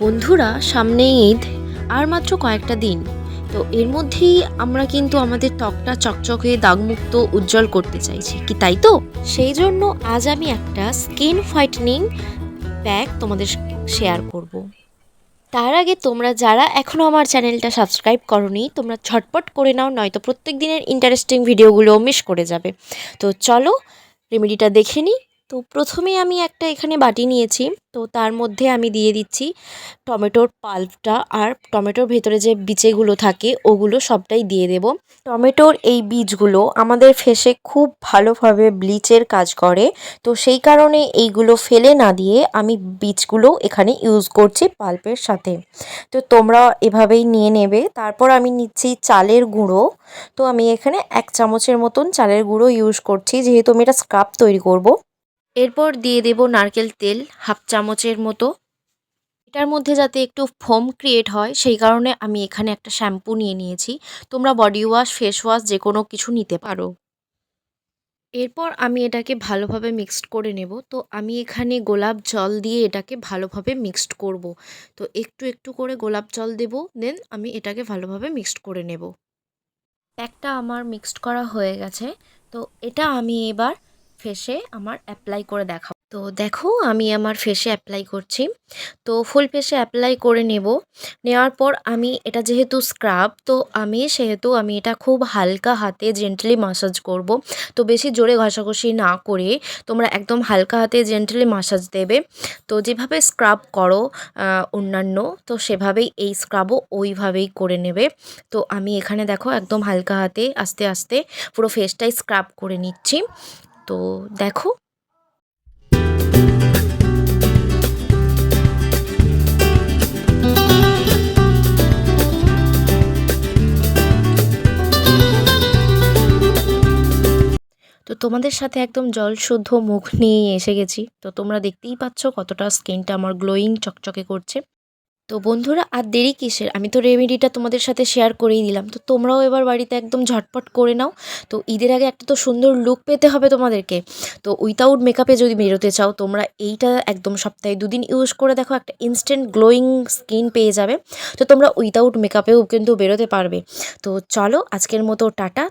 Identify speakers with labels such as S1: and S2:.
S1: বন্ধুরা সামনে ঈদ, আর মাত্র কয়েকটা দিন। তো এর মধ্যেই আমরা কিন্তু আমাদের ত্বকটা চকচকে দাগমুক্ত, উজ্জ্বল করতে চাইছি। কি তাই তো? সেই জন্য আজ আমি একটা স্কিন হোয়াইটনিং প্যাক তোমাদের শেয়ার করব। তার আগে তোমরা যারা এখনও আমার চ্যানেলটা সাবস্ক্রাইব করনি, তোমরা ঝটপট করে নাও, নয়তো প্রত্যেক দিনের ইন্টারেস্টিং ভিডিওগুলো মিস করে যাবে। তো চলো রেমেডিটা দেখে নিই। তো প্রথমে আমি একটা এখানে বাটি নিয়েছি। তো তার মধ্যে আমি দিয়ে দিচ্ছি টমেটোর পাল্পটা আর টমেটোর ভেতরে যে বিচেগুলো থাকে ওগুলো সবটাই দিয়ে দেব। টমেটোর এই বীজগুলো আমাদের ফেসে খুব ভালোভাবে ব্লিচের কাজ করে। তো সেই কারণে এইগুলো ফেলে না দিয়ে আমি বীজগুলো এখানে ইউজ করছি পাল্পের সাথে। তো তোমরা এভাবেই নিয়ে নেবে। তারপর আমি নিচ্ছি চালের গুঁড়ো। তো আমি এখানে এক চামচের মতন চালের গুঁড়ো ইউজ করছি। যেহেতু আমি এটা স্ক্রাব তৈরি করব। এরপর দিয়ে দেব নারকেল তেল হাফ চামচের মতো। এটার মধ্যে যাতে একটু ফোম ক্রিয়েট হয়, সেই কারণে আমি এখানে একটা শ্যাম্পু নিয়ে নিয়েছি। তোমরা বডি ওয়াশ, ফেস ওয়াশ, যে কোনো কিছু নিতে পারো। এরপর আমি এটাকে ভালোভাবে মিক্সড করে নেব। তো আমি এখানে গোলাপ জল দিয়ে এটাকে ভালোভাবে মিক্সড করব। তো একটু একটু করে গোলাপ জল দেব, দেন আমি এটাকে ভালোভাবে মিক্সড করে নেব। একটা আমার মিক্সড করা হয়ে গেছে। তো এটা আমি এবার ফেসে আমার অ্যাপ্লাই করে দেখাবো তো দেখো, আমি আমার ফেসে অ্যাপ্লাই করছি। তো ফুল ফেসে অ্যাপ্লাই করে নেব। নেওয়ার পর আমি, এটা যেহেতু স্ক্রাব তো আমি সেহেতু আমি এটা খুব হালকা হাতে জেন্টলি মাসাজ করব। তো বেশি জোরে ঘষাঘষি না করে তোমরা একদম হালকা হাতে জেন্টলি মাসাজ দেবে। তো যেভাবে স্ক্রাব করো অন্যান্য, তো সেভাবেই এই স্ক্রাবও ওইভাবেই করে নেবে। তো আমি এখানে দেখো, একদম হালকা হাতে, আস্তে আস্তে পুরো ফেসটাই স্ক্রাব করে নিচ্ছি। তো দেখো। তো তোমাদের সাথে একদম জল শুদ্ধ মুখ নিয়ে এসে গেছি। তো তোমরা দেখতেই পাচ্ছ কতটা স্কিনটা আমার গ্লোয়িং চকচকে করছে। তো বন্ধুরা, আর দেরি কিসের? আমি তো রেমেডিটা তোমাদের সাথে শেয়ার করেই দিলাম তো তোমরাও এবার বাড়িতে একদম ঝটপট করে নাও। তো ঈদের আগে একটা তো সুন্দর লুক পেতে হবে তোমাদেরকে। তো উইথাউট মেকআপে যদি বেরোতে চাও, তোমরা এইটা একদম সপ্তাহে দুদিন ইউজ করে দেখো, একটা ইনস্ট্যান্ট গ্লোয়িং স্কিন পেয়ে যাবে। তো তোমরা উইথাউট মেকআপেও কিন্তু বেরোতে পারবে। তো চলো, আজকের মতো টাটা।